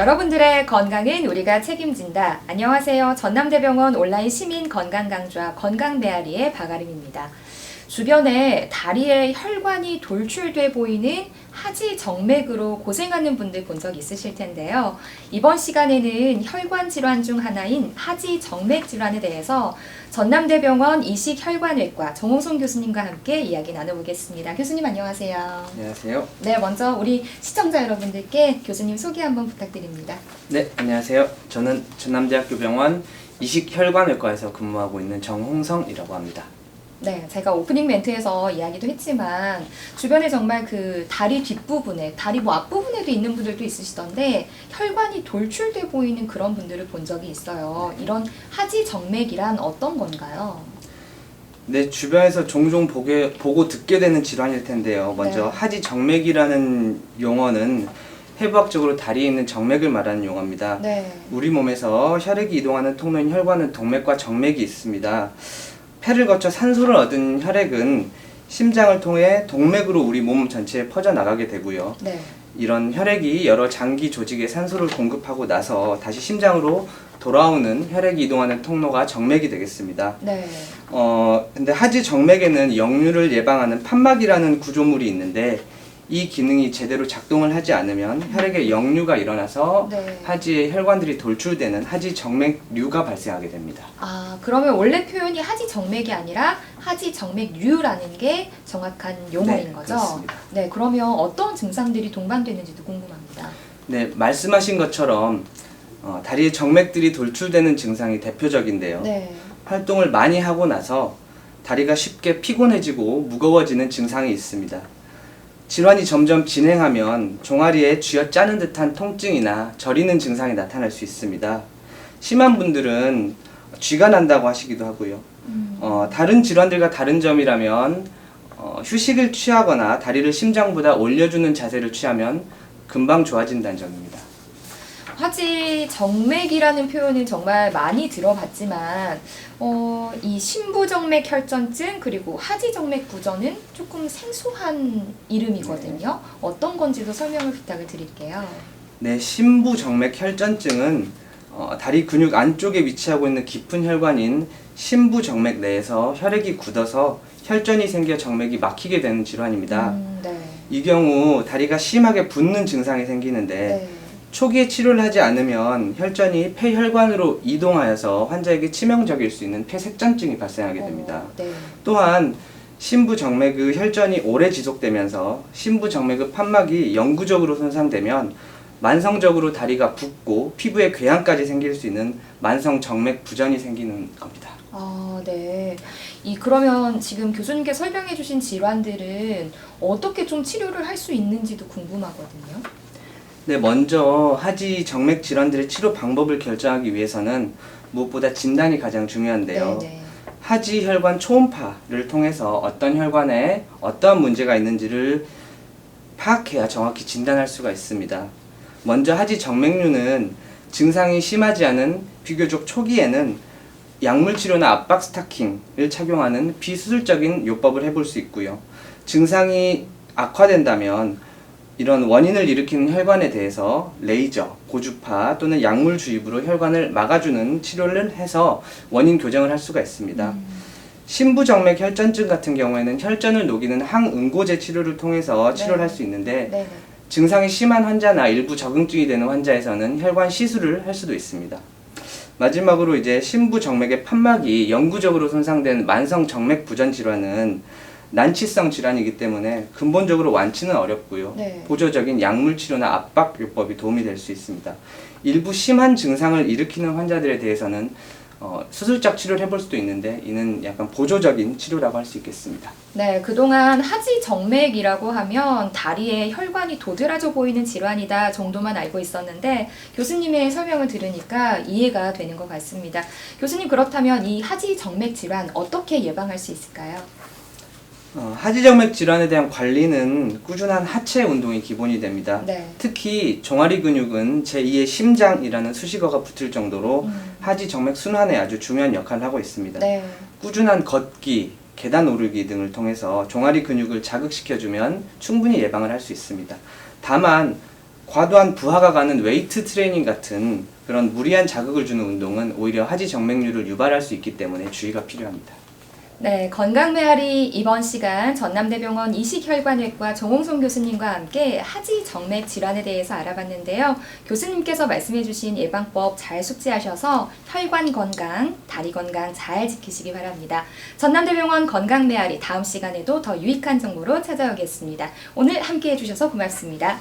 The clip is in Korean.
여러분들의 건강은 우리가 책임진다. 안녕하세요. 전남대병원 온라인 시민 건강 강좌 건강 메아리의 박아림입니다. 주변에 다리에 혈관이 돌출돼 보이는 하지 정맥으로 고생하는 분들 본 적 있으실 텐데요. 이번 시간에는 혈관 질환 중 하나인 하지 정맥 질환에 대해서 전남대병원 이식혈관외과 정홍송 교수님과 함께 이야기 나눠보겠습니다. 교수님 안녕하세요. 안녕하세요. 네, 먼저 우리 시청자 여러분들께 교수님 소개 한번 부탁드립니다. 네, 안녕하세요. 저는 전남대학교 병원 이식혈관외과에서 근무하고 있는 정홍성이라고 합니다. 네, 제가 오프닝 멘트에서 이야기도 했지만 주변에 정말 그 다리 뒷부분에, 다리 뭐 앞부분에도 있는 분들도 있으시던데 혈관이 돌출돼 보이는 그런 분들을 본 적이 있어요. 이런 하지 정맥이란 어떤 건가요? 네, 주변에서 종종 보게, 보고 듣게 되는 질환일 텐데요. 먼저 네. 하지 정맥이라는 용어는 해부학적으로 다리에 있는 정맥을 말하는 용어입니다. 네. 우리 몸에서 혈액이 이동하는 통로인 혈관은 동맥과 정맥이 있습니다. 폐를 거쳐 산소를 얻은 혈액은 심장을 통해 동맥으로 우리 몸 전체에 퍼져나가게 되고요. 네. 이런 혈액이 여러 장기 조직에 산소를 공급하고 나서 다시 심장으로 돌아오는 혈액이 이동하는 통로가 정맥이 되겠습니다. 네. 어, 근데 하지 정맥에는 역류를 예방하는 판막이라는 구조물이 있는데 이 기능이 제대로 작동을 하지 않으면 혈액에 역류가 일어나서 네. 하지의 혈관들이 돌출되는 하지 정맥류가 발생하게 됩니다. 아, 그러면 원래 표현이 하지 정맥이 아니라 하지 정맥류라는 게 정확한 용어인 네, 거죠? 그렇습니다. 네, 그러면 어떤 증상들이 동반되는지도 궁금합니다. 네, 말씀하신 것처럼 어, 다리의 정맥들이 돌출되는 증상이 대표적인데요. 네. 활동을 많이 하고 나서 다리가 쉽게 피곤해지고 무거워지는 증상이 있습니다. 질환이 점점 진행하면 종아리에 쥐어짜는 듯한 통증이나 저리는 증상이 나타날 수 있습니다. 심한 분들은 쥐가 난다고 하시기도 하고요. 음. 어, 다른 질환들과 다른 점이라면 어, 휴식을 취하거나 다리를 심장보다 올려주는 자세를 취하면 금방 좋아진다는 점입니다. 화지 정맥이라는 표현은 정말 많이 들어봤지만 어, 이 신부정맥 혈전증 그리고 하지정맥 부전은 조금 생소한 이름이거든요. 어떤 건지도 설명을 부탁을 드릴게요. 네, 심부정맥 혈전증은 어, 다리 근육 안쪽에 위치하고 있는 깊은 혈관인 심부정맥 내에서 혈액이 굳어서 혈전이 생겨 정맥이 막히게 되는 질환입니다. 음, 네. 이 경우 다리가 심하게 붓는 증상이 생기는데 네. 초기에 치료를 하지 않으면 혈전이 폐혈관으로 이동하여서 환자에게 치명적일 수 있는 폐색전증이 발생하게 됩니다. 어, 네. 또한 심부정맥의 혈전이 오래 지속되면서 심부정맥의 판막이 영구적으로 손상되면 만성적으로 다리가 붓고 피부에 궤양까지 생길 수 있는 만성 정맥 부전이 생기는 겁니다. 아, 네. 이 그러면 지금 교수님께 설명해 주신 질환들은 어떻게 좀 치료를 할 수 있는지도 궁금하거든요. 네, 먼저 하지 정맥 질환들의 치료 방법을 결정하기 위해서는 무엇보다 진단이 가장 중요한데요. 네, 네. 하지 혈관 초음파를 통해서 어떤 혈관에 어떠한 문제가 있는지를 파악해야 정확히 진단할 수가 있습니다. 먼저 하지 정맥류는 증상이 심하지 않은 비교적 초기에는 약물 치료나 압박 스타킹을 착용하는 비수술적인 요법을 해볼 수 있고요. 증상이 악화된다면 이런 원인을 일으키는 혈관에 대해서 레이저, 고주파 또는 약물 주입으로 혈관을 막아주는 치료를 해서 원인 교정을 할 수가 있습니다. 심부정맥 혈전증 같은 경우에는 혈전을 녹이는 항응고제 치료를 통해서 치료를 네. 할수 있는데 네, 네. 증상이 심한 환자나 일부 적응증이 되는 환자에서는 혈관 시술을 할 수도 있습니다. 마지막으로 이제 심부정맥의 판막이 영구적으로 손상된 만성 정맥 부전 질환은 난치성 질환이기 때문에 근본적으로 완치는 어렵고요. 네. 보조적인 약물 치료나 압박 요법이 도움이 될 수 있습니다. 일부 심한 증상을 일으키는 환자들에 대해서는 어, 수술적 치료를 해볼 수도 있는데 이는 약간 보조적인 치료라고 할 수 있겠습니다. 네, 그동안 하지 정맥이라고 하면 다리에 혈관이 도드라져 보이는 질환이다 정도만 알고 있었는데 교수님의 설명을 들으니까 이해가 되는 것 같습니다. 교수님 그렇다면 이 하지 정맥 질환 어떻게 예방할 수 있을까요? 어, 하지정맥 질환에 대한 관리는 꾸준한 하체 운동이 기본이 됩니다. 네. 특히 종아리 근육은 제2의 심장이라는 수식어가 붙을 정도로 음. 하지정맥 순환에 아주 중요한 역할을 하고 있습니다. 네. 꾸준한 걷기, 계단 오르기 등을 통해서 종아리 근육을 자극시켜주면 충분히 예방을 할 수 있습니다. 다만 과도한 부하가 가는 웨이트 트레이닝 같은 그런 무리한 자극을 주는 운동은 오히려 하지 정맥류를 유발할 수 있기 때문에 주의가 필요합니다. 네, 건강 메아리 이번 시간 전남대병원 이식혈관외과 정홍송 교수님과 함께 하지 정맥 질환에 대해서 알아봤는데요. 교수님께서 말씀해 주신 예방법 잘 숙지하셔서 혈관 건강, 다리 건강 잘 지키시기 바랍니다. 전남대병원 건강 메아리 다음 시간에도 더 유익한 정보로 찾아오겠습니다. 오늘 함께 해 주셔서 고맙습니다.